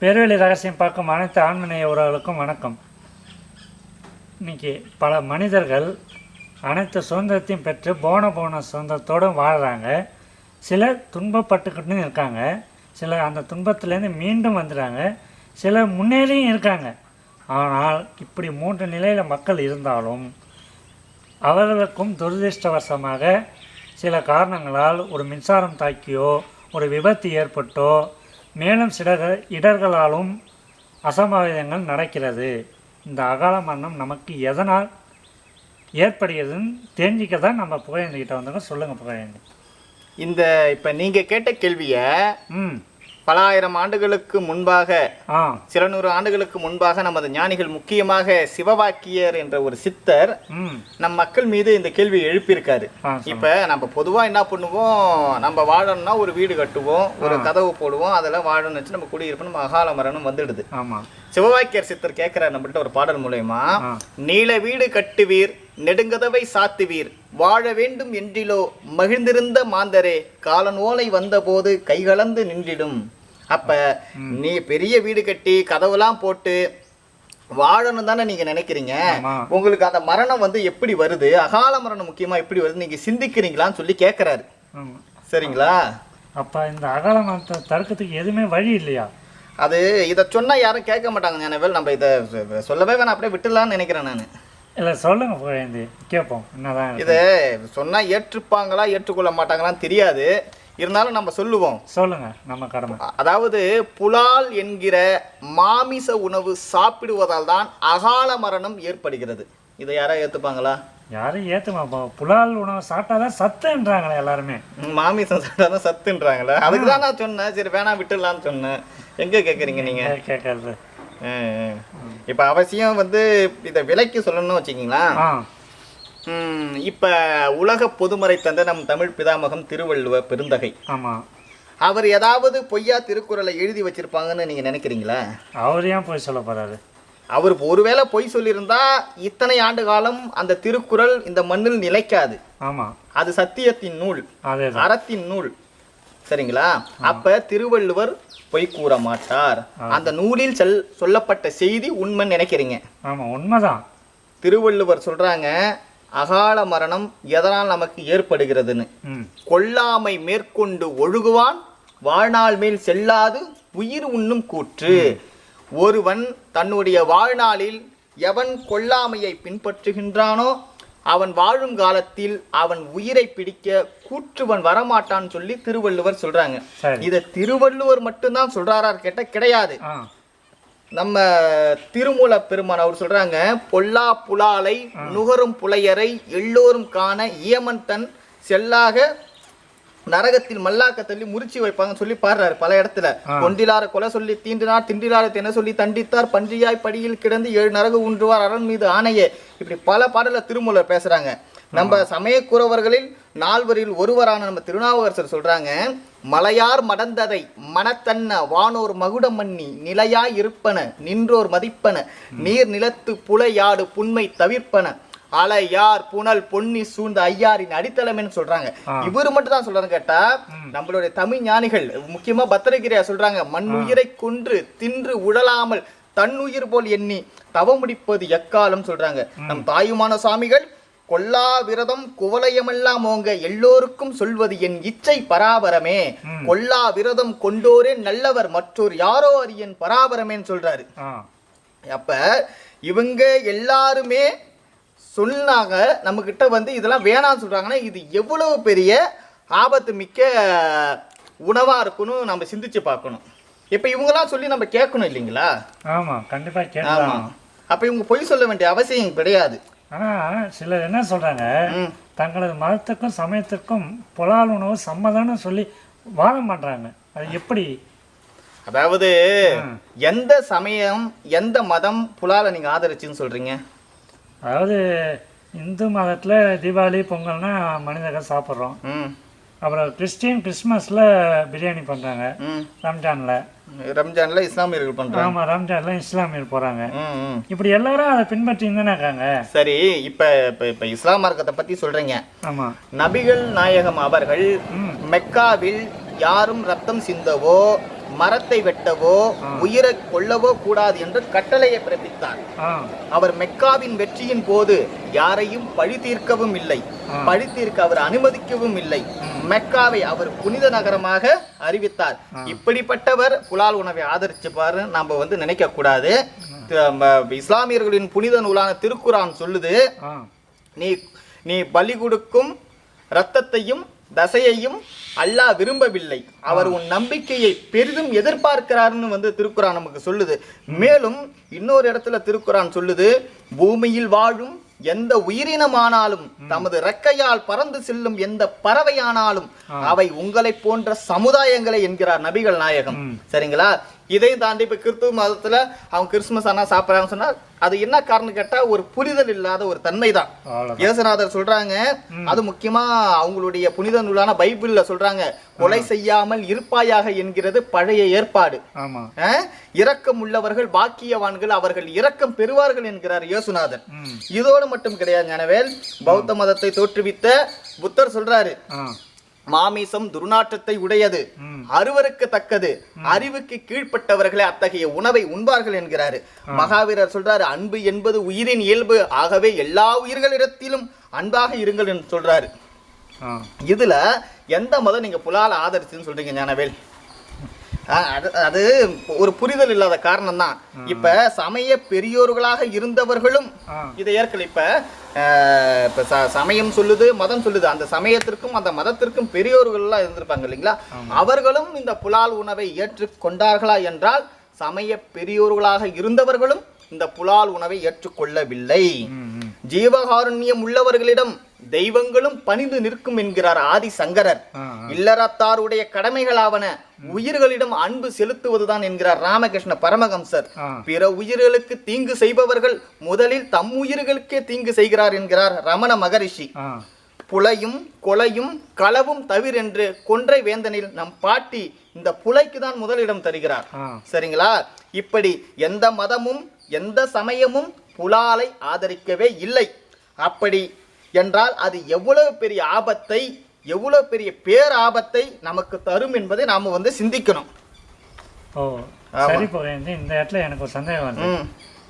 பேர்வெளி ரகசியம் பார்க்கும் அனைத்து ஆண்மனைய உறவுகளுக்கும் வணக்கம். இன்னைக்கு பல மனிதர்கள் அனைத்து சுதந்திரத்தையும் பெற்று போன போன சுதந்திரத்தோடும் வாழ்கிறாங்க சிலர் துன்பப்பட்டுக்கிட்டு இருக்காங்க. சிலர் அந்த துன்பத்திலேருந்து மீண்டும் வந்துடுறாங்க சிலர் முன்னேறியும் இருக்காங்க. ஆனால் இப்படி மூன்று நிலையில் மக்கள் இருந்தாலும் அவர்களுக்கும் துரதிர்ஷ்டவசமாக சில காரணங்களால் ஒரு மின்சாரம் தாக்கியோ ஒரு விபத்து ஏற்பட்டோ மேலும் சில இடர்களாலும் அசம்பாவிதங்கள் நடக்கிறது. இந்த அகால மரணம் நமக்கு எதனால் ஏற்படுகிறதுன்னு தெரிஞ்சிக்க தான் நம்ம புகழேந்திக்கிட்ட வந்தோங்க சொல்லுங்கள் புகழேந்தி. இந்த இப்போ நீங்கள் கேட்ட கேள்வியை ம். பல ஆயிரம் ஆண்டுகளுக்கு முன்பாக சில நூறு ஆண்டுகளுக்கு முன்பாக நமது ஞானிகள் முக்கியமாக சிவவாக்கியர் என்ற ஒரு சித்தர் நம் மக்கள் மீது இந்த கேள்வியை எழுப்பியிருக்காரு. இப்ப நம்ம பொதுவா என்ன பண்ணுவோம்? நம்ம வாழணும்னா ஒரு வீடு கட்டுவோம் ஒரு கதவு போடுவோம் அதெல்லாம் வாழணும்னு வச்சு நம்ம குடியிருப்போம் நம்ம அகால மரணம் வந்துடுது சிவவாக்கியர் சித்தர் கேட்கிறார் நம்மள்ட்ட ஒரு பாடல் மூலயமா. நீல வீடு கட்டுவீர் நெடுங்கதவை சாத்துவீர் வாழ வேண்டும் என்றிலோ மகிழ்ந்திருந்த மாந்தரே காலன் ஓலை வந்தபோது கைகலந்து நின்றிடும். அப்ப நீ பெரிய வீடு கட்டி கதவுலாம் போட்டு வாழணும் தானே நீங்க நினைக்கிறீங்க. உங்களுக்கு அந்த மரணம் வந்து எப்படி வருது? அகால மரணம் முக்கியமா எப்படி வருது? நீங்க சிந்திக்கிறீங்களான்னு சொல்லி கேட்கிறாரு சரிங்களா? அப்போ இந்த அகால மரணத்தை தடுக்கிறதுக்கு எதுவுமே வழி இல்லையா? அது இதை சொன்னா யாரும் கேட்க மாட்டாங்க ஞானவேல். நம்ம இதை சொல்லவே வேணாம் அப்படியே விட்டுலாம்னு நினைக்கிறேன் நான். இல்லை புகழேந்தி. கேட்போம் என்னதான். இதை சொன்னா ஏற்றுப்பாங்களா ஏற்றுக்கொள்ள மாட்டாங்களான்னு தெரியாது. இருந்தாலும் நம்ம சொல்லுவோம். சொல்லுங்க நம்ம கடமை. அதாவது புலால் என்கிற மாமிச உணவு சாப்பிடுவதால் தான் அகால மரணம் ஏற்படுகிறது. இதை யாரா ஏத்துப்பாங்களா? யாரும் ஏற்றுமா புலால் உணவு சாப்பிட்டாதான் சத்துன்றாங்களே எல்லாருமே. மாமிசம் சாப்பிட்டாதான் சத்துன்றாங்களே. அதுக்கு தான் நான் சொன்னேன். சரி வேணாம் விட்டுடலாம்னு சொன்னேன். எங்க கேக்குறீங்க நீங்க? கேட்கறது. இப்ப அவசியம் வந்து இதை விலைக்கு சொல்லணும்னு வச்சுக்கிங்களா? இப்ப உலக பொதுமறை தந்த நம் தமிழ் பிதாமகம் திருவள்ளுவ பெருந்தகை. ஆமாம் அவர் ஏதாவது பொய்யா திருக்குறளை எழுதி வச்சிருப்பாங்கன்னு நீங்க நினைக்கிறீங்களா? அவர் ஏன் போய் சொல்ல போறாரு? அவர் ஒருவேளை பொய் சொல்லியிருந்தா இத்தனை ஆண்டு காலம் அந்த திருக்குறள் இந்த மண்ணில் நிலைக்காது. ஆமாம் அது சத்தியத்தின் நூல் அறத்தின் நூல். சரிங்களா? அப்ப திருவள்ளுவர் பொய் கூற மாட்டார். அந்த நூலில் செல் சொல்லப்பட்ட செய்தி உண்மைன்னு நினைக்கிறீங்க. ஆமாம் உண்மைதான். திருவள்ளுவர் சொல்றாங்க அகால மரணம் எதனால் நமக்கு ஏற்படுகிறதுன்னு? கொல்லாமை மேற்கொண்டு ஒழுகுவான் வாழ்நாள் மேல் செல்லாது உயிர் உண்ணும் கூற்று. ஒருவன் தன்னுடைய வாழ்நாளில் எவன் கொல்லாமையை பின்பற்றுகின்றானோ அவன் வாழும் காலத்தில் அவன் உயிரை பிடிக்க கூற்றுவன் வரமாட்டான்னு சொல்லி திருவள்ளுவர் சொல்றாங்க. இதை திருவள்ளுவர் மட்டும்தான் சொல்றாரா கேட்டா கிடையாது. நம்ம திருமூல பெருமான் அவர் சொல்றாங்க பொல்லா புலாலை நுகரும் புலையரை எல்லோரும் காண இயமன் தன் செல்லாக நரகத்தில் மல்லாக்க தள்ளி முறிச்சு வைப்பாங்கன்னு சொல்லி பாடுறாரு பல இடத்துல. கொண்டிலார கொலை சொல்லி தீண்டினார் திண்டிலார தென சொல்லி தண்டித்தார்? பன்றியாய் படியில் கிடந்து ஏழு நரகு ஊன்றுவார் அரண் மீது ஆணையே. இப்படி பல பாடல திருமூலர் பேசுறாங்க. நம்ம சமயக்குறவர்களில் நால்வரில் ஒருவரான நம்ம திருநாவுக்கரசர் சொல்றாங்க மலையார் மடந்ததை மனத்தன்ன வானோர் மகுடம் மன்னி நிலையாய் இருப்பன நின்றோர் மதிப்பன நீர் நிலத்து புலையாடு புன்மை தவிர்ப்பன அலையார் புனல் பொன்னி சூழ்ந்த ஐயாரின் அடித்தளம்னு சொல்றாங்க. இவரு மட்டும் தான் சொல்றாங்க கேட்டா நம்மளுடைய தமிழ் ஞானிகள் முக்கியமா பத்திரகிரியா சொல்றாங்க மண் உயிரை கொன்று தின்று உழலாமல் தன்னுயிர் போல் எண்ணி தவம் முடிப்பது எக்காலம் சொல்றாங்க நம் தாயுமான சாமிகள் கொல்லா விரதம் குவலயமெல்லாம் ஓங்க எல்லோருக்கும் சொல்வது என் இச்சை பராபரமே. கொல்லா விரதம் கொண்டோரே நல்லவர் மற்றோர் யாரோ அறியன் பராபரமேன்னு சொல்றாரு. அப்ப இவங்க எல்லாருமே சொன்னாங்க நம்ம கிட்ட வந்து இதெல்லாம் வேணாம்னு சொல்றாங்கன்னா இது எவ்வளவு பெரிய ஆபத்து மிக்க உணவா இருக்குன்னு நம்ம சிந்திச்சு பார்க்கணும். இப்ப இவங்கெல்லாம் சொல்லி நம்ம கேட்கணும் இல்லைங்களா? ஆமாம் கண்டிப்பாக ஆமா. கேட்கலாம் அப்ப இவங்க பொய் சொல்ல வேண்டிய அவசியம் கிடையாது. ஆனால் சிலர் என்ன சொல்கிறாங்க. தங்களது மதத்துக்கும் சமயத்துக்கும் புலால் உணவு சம்மதம்னு சொல்லி வாழ மாட்றாங்க. அது எப்படி? அதாவது எந்த சமயம் எந்த மதம் புலால நீங்க ஆதரிச்சுன்னு சொல்றீங்க? அதாவது இந்து மதத்தில் தீபாவளி பொங்கல்னா மனிதர்கள் சாப்பிட்றோம். அப்புறம் கிறிஸ்டின் கிறிஸ்மஸில் பிரியாணி பண்ணுறாங்க ரம்ஜானில். ரம்ஜான்ல இஸ்லாமியர்கள் பண்றாங்க. ஆமாம் ரம்ஜான்ல இஸ்லாமியர் ம். இப்படி எல்லாரும் அதை பின்பற்றி இருக்காங்க சரி இப்ப இப்ப இப்ப இஸ்லாம் மார்க்கத்தை பத்தி சொல்றீங்க. ஆமாம் நபிகள் நாயகம் அவர்கள். மெக்காவில் யாரும் ரத்தம் சிந்தவோ மரத்தை வெட்டவோ உயிரை கொல்லவோ கூடாது என்று கட்டளையை பிறப்பித்தார். அவர் மெக்காவின் வெற்றியின் போது யாரையும் பழி தீர்க்கவும் இல்லை. பழி தீர்க்க அவர் அனுமதிக்கவும் இல்லை. மெக்காவை அவர் புனித நகரமாக அறிவித்தார். இப்படிப்பட்டவர் புலால் உணவை ஆதரிச்சுப்பாரு நாம வந்து நினைக்க கூடாது இஸ்லாமியர்களின் புனித நூலான திருக்குரான் சொல்லுது. நீ நீ பலி கொடுக்கும் இரத்தத்தையும் தசையையும் அல்லாஹ் விரும்பவில்லை. அவர் உன் நம்பிக்கையை பெரிதும் எதிர்பார்க்கிறார்னு வந்து திருக்குறான் நமக்கு சொல்லுது. மேலும் இன்னொரு இடத்துல திருக்குறான் சொல்லுது பூமியில் வாழும் எந்த உயிரினமானாலும் தமது ரெக்கையால் பறந்து செல்லும் எந்த பறவையானாலும் அவை உங்களை போன்ற சமுதாயங்களை என்கிறார் நபிகள் நாயகம். சரிங்களா? இதையும் தாண்டி இப்ப கிறிஸ்துவ மதத்துல அவங்க கிறிஸ்துமஸ் ஆனா சாப்பிட்றாங்கன்னு சொன்னா அது என்ன காரணம் கேட்டா ஒரு புரிதல் இல்லாத ஒரு தன்மை தான் இயேசுநாதர் சொல்றாங்க அது முக்கியமா அவங்களுடைய புனித நூலான பைபிள்ல சொல்றாங்க. கொலை செய்யாமல் இருப்பாயாக என்கிறது பழைய ஏற்பாடு? இரக்கம் உள்ளவர்கள் பாக்கியவான்கள் அவர்கள் இரக்கம் பெறுவார்கள் என்கிறார் இயேசுநாதர் இதோடு மட்டும் கிடையாது ஞானவேல் பௌத்த மதத்தை தோற்றுவித்த புத்தர் சொல்றாரு. மாமிசம் துர்நாற்றத்தை உடையது. ம். அருவருக்கு தக்கது. அறிவுக்கு கீழ்ப்பட்டவர்களே அத்தகைய உணவை உண்பார்கள் என்கிறாரு. மகாவீரர் சொல்றாரு அன்பு என்பது உயிரின் இயல்பு. ஆகவே எல்லா உயிர்களிடத்திலும் அன்பாக இருங்கள் என்று சொல்றாரு. இதுல எந்த மதம் நீங்க புலால ஆதரிச்சுன்னு சொல்றீங்க ஞானவேல்? அது அது ஒரு புரிதல் இல்லாத காரணம் தான் இப்ப சமய பெரியோர்களாக இருந்தவர்களும் இதை ஏற்கல. இப்ப இப்ப ச- சமயம் சொல்லுது மதம் சொல்லுது. அந்த சமயத்திற்கும் அந்த மதத்திற்கும் பெரியோர்கள் எல்லாம் இருந்திருப்பாங்க இல்லைங்களா? அவர்களும் இந்த புலால் உணவை ஏற்றுக்கொண்டார்களா என்றால் சமய பெரியோர்களாக இருந்தவர்களும் இந்த புலால் உணவை ஏற்றுக்கொள்ளவில்லை ஜீவகாருண்யம் உள்ளவர்களிடம் தெய்வங்களும் பணிந்து நிற்கும் என்கிறார் ஆதி சங்கரர் இல்லறத்தாருடைய கடமைகளாவன உயிர்களிடம் அன்பு செலுத்துவதுதான் என்கிறார் ராமகிருஷ்ண பரமஹம்சர். பிற உயிர்களுக்கு தீங்கு செய்பவர்கள் முதலில் தம் உயிர்களுக்கே தீங்கு செய்கிறார் என்கிறார் ரமண மகரிஷி. புலையும் கொலையும் களவும் தவிரென்று கொன்றை வேந்தனில் நம் பாட்டி இந்த புலைக்கு தான் முதலிடம் தருகிறார். சரிங்களா? இப்படி எந்த மதமும் எந்த சமயமும் புலாலை ஆதரிக்கவே இல்லை. அப்படி என்றால் அது எவ்வளவு பெரிய ஆபத்தை எவ்வளவு பெரிய பேராபத்தை நமக்கு தரும் என்பதை நாம வந்து சிந்திக்கணும். ஓ சரி புகழ்ந்து இந்த இடத்துல எனக்கு ஒரு சந்தேகம் வந்து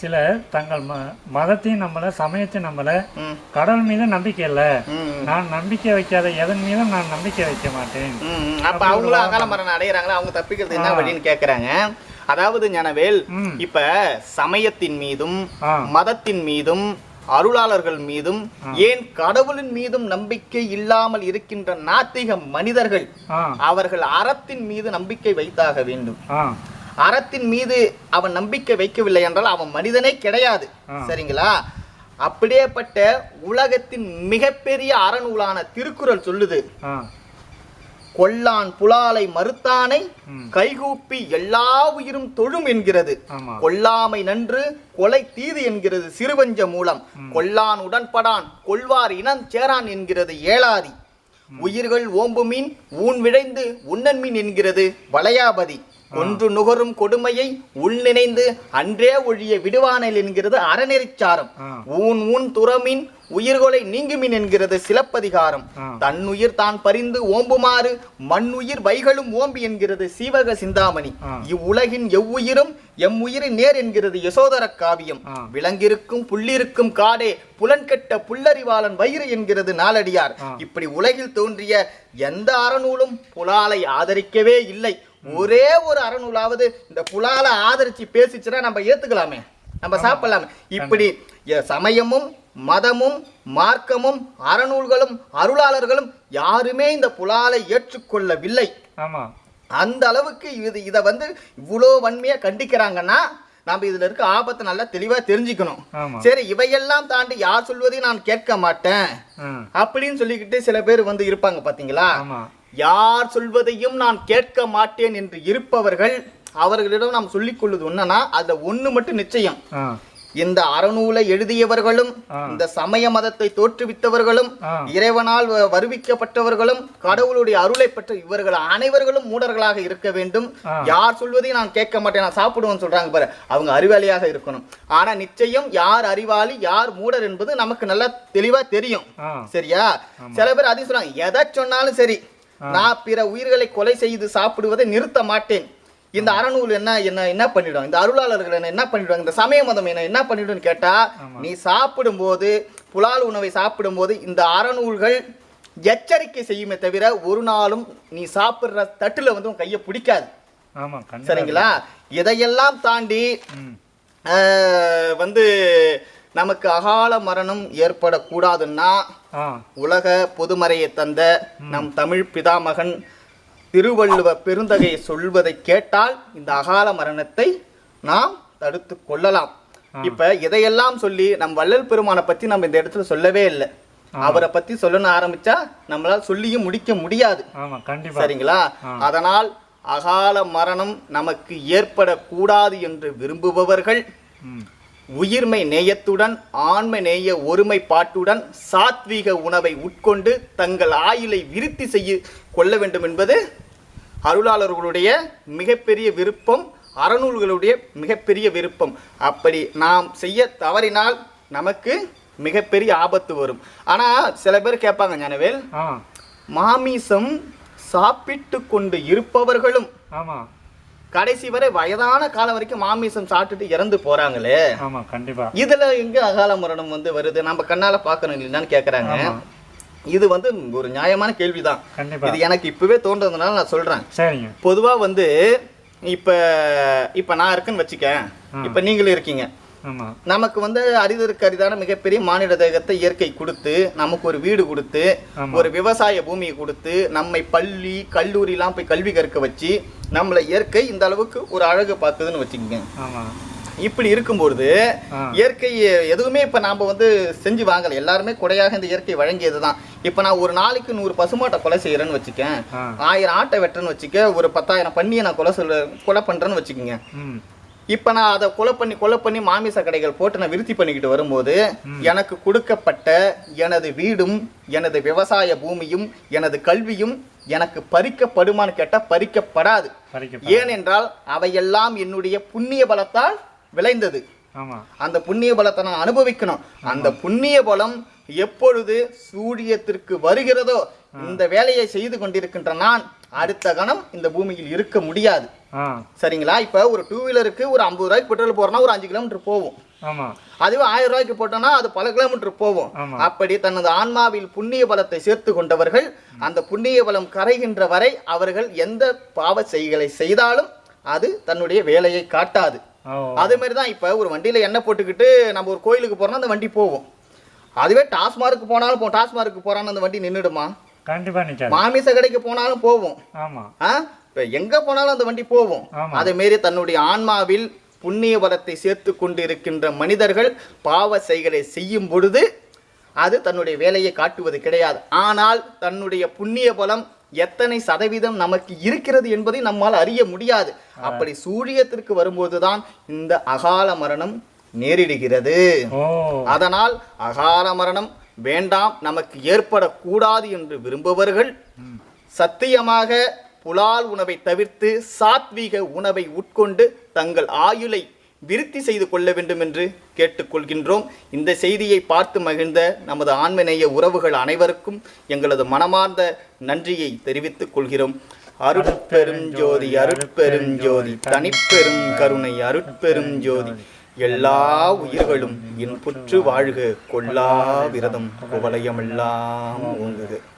சிலர் தங்கள் ம மதத்தையும் நம்பல சமயத்தையும் ம், கடவுள் மீது நம்பிக்கை இல்லை. நான் நம்பிக்கை வைக்காத எதன் மீதும் நான் நம்பிக்கை வைக்க மாட்டேன். அப்ப அவங்களும் அகால மரணம் அடைகிறாங்களா அவங்க தப்பிக்கிறது என்ன வழின்னு கேக்குறாங்க. அதாவது ஞானவேல். இப்ப சமயத்தின் மீதும் மதத்தின் மீதும் அருளாளர்கள் மீதும் ஏன் கடவுளின் மீதும் நம்பிக்கை இல்லாமல் இருக்கின்ற நாத்திக மனிதர்கள் அவர்கள் அறத்தின் மீது நம்பிக்கை வைத்தாக வேண்டும். அறத்தின் மீது அவன் நம்பிக்கை வைக்கவில்லை என்றால் அவன் மனிதனே கிடையாது. சரிங்களா? அப்படியேப்பட்ட உலகத்தின் மிகப்பெரிய அறநூலான திருக்குறள் சொல்லுது. கொல்லான் புலாலை மறுத்தானை. கைகூப்பி எல்லா உயிரும் தொழும் என்கிறது. கொல்லாமை நன்று கொலை தீது என்கிறது சிறுவஞ்ச மூலம். கொல்லான் உடன்படான் கொள்வார் இனம் சேரான் என்கிறது ஏலாதி உயிர்கள் ஓம்புமீன் ஊன் விழைந்து உண்ணன்மீன் என்கிறது வளையாபதி. கொன்று நுகரும் கொடுமையை உள் நினைந்து அன்றே ஒழிய விடுவானல் என்கிறது அறநெறிச்சாரம் ஊன் ஊன் துறமின் உயிர்கொலை நீங்குமின் என்கிறது சிலப்பதிகாரம். தன்னுயிர் தான் பரிந்து ஓம்புமாறு மண்ணுயிர் வைகளும் ஓம்பி என்கிறது சீவக சிந்தாமணி. இவ்வுலகின் எவ்வுயிரும் எம் உயிரின் நேர் என்கிறது யசோதர காவியம். விலங்கிருக்கும் புள்ளிருக்கும் காடே புலன்கெட்ட புல்லறிவாளன் வயிறு என்கிறது நாலடியார் ஆ. இப்படி உலகில் தோன்றிய எந்த அறநூலும் புலாலை ஆதரிக்கவே இல்லை ஒரே ஒரு அறநூலாவது இந்த புலாலை ஆதரிச்சு பேசிச்சுன்னா நம்ம ஏத்துக்கலாமே. நம்ம சாப்பிடலாமே. இப்படி சமயமும் மதமும் மார்க்கமும் அறநூல்களும் அருளாளர்களும் யாருமே இந்த புலாலை ஏற்றுக்கொள்ளவில்லை. ஆமா. அந்த அளவுக்கு இது இதை வந்து இவ்வளோ வன்மையா கண்டிக்கிறாங்கன்னா நம்ம இதுல இருக்க ஆபத்தை நல்லா தெளிவா தெரிஞ்சுக்கணும். சரி இவையெல்லாம் தாண்டி யார் சொல்வதையும் நான் கேட்க மாட்டேன். அப்படின்னு சொல்லிக்கிட்டு சில பேர் வந்து இருப்பாங்க பாத்தீங்களா? யார் சொல்வதையும் நான் கேட்க மாட்டேன் என்று இருப்பவர்கள் அவர்களிடம் நாம் சொல்லிக் கொள்வது என்னன்னா அதுல ஒண்ணு மட்டும் நிச்சயம். இந்த அறநூலை எழுதியவர்களும். இந்த சமய மதத்தை தோற்றுவித்தவர்களும். இறைவனால் வருவிக்கப்பட்டவர்களும் கடவுளுடைய அருளை பெற்ற இவர்கள் அனைவர்களும் மூடர்களாக இருக்க வேண்டும். யார் சொல்வதையும் நான் கேட்க மாட்டேன் நான் சாப்பிடுவேன்னு சொல்றாங்க பாரு. அவங்க அறிவாளியாக இருக்கணும். ஆனா நிச்சயம் யார் அறிவாளி யார் மூடர் என்பது நமக்கு நல்லா தெளிவா தெரியும். சரியா? சில பேர் அதையும் சொல்றாங்க. எதை சொன்னாலும் சரி. நான் பிற உயிர்களை கொலை செய்து சாப்பிடுவதை நிறுத்த மாட்டேன். இந்த அறநூல் என்ன என்ன என்ன பண்ணிடும்? இந்த அருளாளர்கள் என்ன என்ன பண்ணிடுவாங்க இந்த சமய மதம் என்ன என்ன பண்ணிடும்னு கேட்டா நீ சாப்பிடும்போது புலால் உணவை சாப்பிடும்போது இந்த அறநூல்கள் எச்சரிக்கை செய்யுமே தவிர ஒரு நாளும் நீ சாப்பிடுற தட்டுல வந்து உன் கையை பிடிக்காது. சரிங்களா? இதையெல்லாம் தாண்டி வந்து நமக்கு அகால மரணம் ஏற்படக்கூடாதுன்னா உலக பொதுமறையை தந்த நம் தமிழ் பிதாமகன் திருவள்ளுவ பெருந்தகையை சொல்வதை கேட்டால் இந்த அகால மரணத்தை நாம் தடுத்து கொள்ளலாம். இப்ப இதையெல்லாம் சொல்லி நம் வள்ளல் பெருமானை பத்தி நம்ம இந்த இடத்துல சொல்லவே இல்லை. அவரை பத்தி சொல்லணும் ஆரம்பிச்சா நம்மளால சொல்லியும் முடிக்க முடியாது. சரிங்களா? அதனால் அகால மரணம் நமக்கு ஏற்படக்கூடாது என்று விரும்புபவர்கள் உயிர்மை நேயத்துடன் ஆண்மை நேய ஒருமைப்பாட்டுடன் சாத்வீக உணவை உட்கொண்டு தங்கள் ஆயுளை விருத்தி செய்ய கொள்ள வேண்டும் என்பது அருளாளர்களுடைய மிகப்பெரிய விருப்பம் அறநூல்களுடைய மிகப்பெரிய விருப்பம். அப்படி நாம் செய்ய தவறினால் நமக்கு மிகப்பெரிய ஆபத்து வரும். ஆனா சில பேர் கேட்பாங்க ஞானவேல் மாமிசம் சாப்பிட்டு கொண்டு இருப்பவர்களும் ஆமா. கடைசி வரை வயதான காலம் வரைக்கும் மாமிசம் சாப்பிட்டுட்டு இறந்து போறாங்களே. ஆமா கண்டிப்பா. இதுல எங்க அகால மரணம் வந்து வருது? நம்ம கண்ணால பார்க்கணும் இல்லைன்னு கேக்குறாங்க. இது வந்து ஒரு நியாயமான கேள்விதான். கண்டிப்பா. இது எனக்கு இப்பவே தோன்றதுனால நான் சொல்றேன். சரிங்க. பொதுவா வந்து இப்ப இப்ப நான் இருக்குன்னு வச்சுக்க இப்ப நீங்களும் இருக்கீங்க. நமக்கு வந்து அரிதற்கு அரிதான மிகப்பெரிய மானிட தேகத்தை இயற்கை கொடுத்து நமக்கு ஒரு வீடு கொடுத்து. ஒரு விவசாய பூமியை கொடுத்து நம்மை பள்ளி கல்லூரிலாம் போய் கல்வி கற்க வச்சு நம்மளை இயற்கை இந்த அளவுக்கு ஒரு அழகு பார்க்குதுன்னு வச்சுக்கோங்க. இப்படி இருக்கும்பொழுது. இயற்கை எதுவுமே இப்ப நாம வந்து செஞ்சு வாங்கல. எல்லாருமே கொடையாக இந்த இயற்கை வழங்கியதுதான். இப்ப நான் ஒரு நாளைக்கு நூறு பசுமாட்டை கொலை செய்யறேன்னு வச்சுக்கேன். ஆயிரம் ஆட்டை வெட்டுறேன்னு வச்சுக்க ஒரு பத்தாயிரம் பண்ணியை நான் கொலை சொல்ல கொலை பண்றேன்னு வச்சுக்கோங்க. இப்ப நான் அதை கொலை பண்ணி கொலை பண்ணி மாமிச கடைகள் போட்டு நான் விருத்தி பண்ணிக்கிட்டு வரும்போது எனக்கு கொடுக்கப்பட்ட எனது வீடும் எனது விவசாய பூமியும் எனது கல்வியும் எனக்கு பறிக்கப்படுமான்னு கேட்டா பறிக்கப்படாது. பறிக்க ஏனென்றால் அவையெல்லாம் என்னுடைய புண்ணிய பலத்தால் விளைந்தது. அந்த புண்ணிய பலத்தை நான் அனுபவிக்கணும். அந்த புண்ணிய பலம் எப்பொழுது சூரியத்திற்கு வருகிறதோ இந்த வேலையை செய்து கொண்டிருக்கின்ற நான் அடுத்த கணம் இந்த பூமியில் இருக்க முடியாது. சரிங்களா? இப்ப ஒரு டூ வீலருக்கு ஒரு ஐம்பது ரூபாய்க்கு பெட்ரோல் போறோம்னா ஒரு அஞ்சு கிலோமீட்டர் ஆமா. அதுவே ஆயிரம் ரூபாய்க்கு போட்டோம்னா அது பல கிலோமீட்டர் ஆமா. அப்படி தனது ஆன்மாவில் புண்ணிய பலத்தை சேர்த்து கொண்டவர்கள் அந்த புண்ணிய பலம் கரைகின்ற வரை அவர்கள் எந்த பாவ செய்களை செய்தாலும் அது தன்னுடைய வேலையை காட்டாது. அதே மாதிரி தான் இப்போ ஒரு வண்டியில் எண்ணெய் போட்டுக்கிட்டு நம்ம ஒரு கோயிலுக்கு போறோம்னா அந்த வண்டி போகும். அதுவே டாஸ்மார்க்கு போனாலும் போ டாஸ்மார்க்கு போறான்னு அந்த வண்டி நின்றுடுமா கண்டிப்பா நிக்காது. மாமிச கடைக்கு போனாலும் போகும். ஆமா. ஆ? இப்போ எங்கே போனாலும் அந்த வண்டி ஆமா. அதே மாரி தன்னுடைய ஆன்மாவில் புண்ணிய பலத்தை சேர்த்து கொண்டு இருக்கின்ற மனிதர்கள் பாவ செய்களை செய்யும் பொழுது அது தன்னுடைய வேலையை காட்டுவது கிடையாது. ஆனால் தன்னுடைய புண்ணிய பலம் எத்தனை சதவீதம் நமக்கு இருக்கிறது என்பதை நம்மால் அறிய முடியாது. அப்படி சூரியத்திற்கு வரும்போதுதான் இந்த அகால மரணம் நேரிடுகிறது. அதனால் அகால மரணம் வேண்டாம் நமக்கு ஏற்படக்கூடாது என்று விரும்புபவர்கள் சத்தியமாக புலால் உணவை தவிர்த்து சாத்வீக உணவை உட்கொண்டு தங்கள் ஆயுளை விருத்தி செய்து கொள்ள வேண்டும் என்று கேட்டுக்கொள்கின்றோம். இந்த செய்தியை பார்த்து மகிழ்ந்த நமது ஆண்மநேய உறவுகள் அனைவருக்கும் எங்களது மனமார்ந்த நன்றியை தெரிவித்துக் கொள்கிறோம். அருட்பெரும் ஜோதி அருட்பெரும் ஜோதி தனிப்பெரும் கருணை அருட்பெரும் ஜோதி. எல்லா உயிர்களும் இன்புற்று வாழ்க கொல்லா விரதம் குவலயமெல்லாம் ஓங்குது